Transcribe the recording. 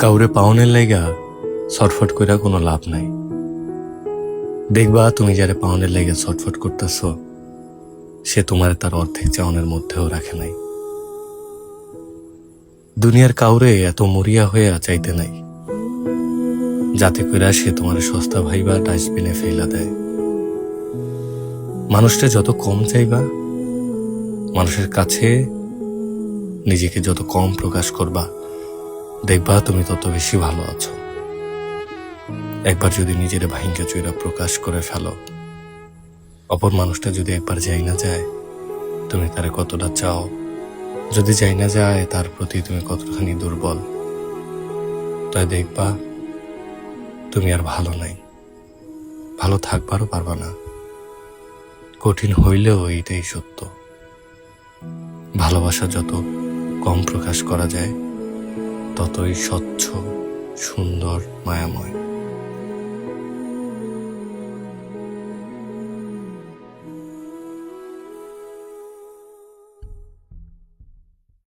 কাউরে পাওনের লাইগা ছটফট কইরা কোনো লাভ নাই। দেখবা তুমি যারে পাওনের লাইগা ছটফট করতেছ, সে তোমার তার অর্ধেক চাওনের মধ্যেও রাখে নাই। দুনিয়ার কাউরে এত মরিয়া হয়ে চাইতে নাই, যাতে কইরা সে তোমার সস্তা ভাইবা ডাস্টবিনে ফেলা দেয়। মানুষটা যত কম চাইবা, মানুষের কাছে নিজেকে যত কম প্রকাশ করবা দেখবা তুমি তত বেশি ভালো আছো। একবার যদি নিজের ভাইঙ্গা চুইরা প্রকাশ করে ফেলো, অপর মানুষটা যদি একবার যাই না যায়, তুমি তারে কতটা চাও? যদি যাই না যায়, তার প্রতি তুমি কতখানি দুর্বল? তাই দেখবা, তুমি আর ভালো নাই। ভালো থাকবারও পারবা না। কঠিন হইলেও এইটাই সত্য। ভালোবাসা যত কম প্রকাশ করা যায় ততই স্বচ্ছ সুন্দর মায়াময়।